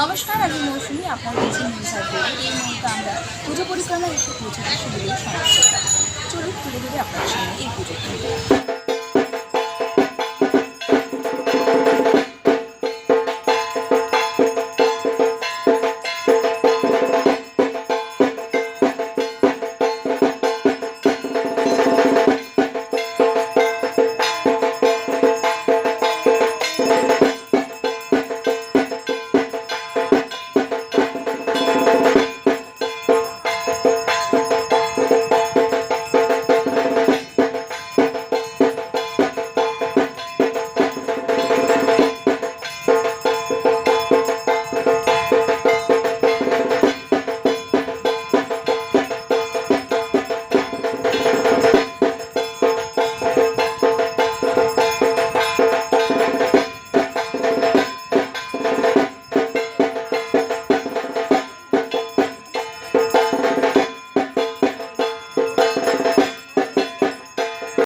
নমস্কার, আমি মৌসুমি, আপনার কাছে নিউজ আর এই মুহূর্তে আমরা পুজো পরিক্রমায় এসে পৌঁছেছি শিলিগুড়ির সমস্যা চলুন তুলে ধরে আপনার সামনে এই পুজো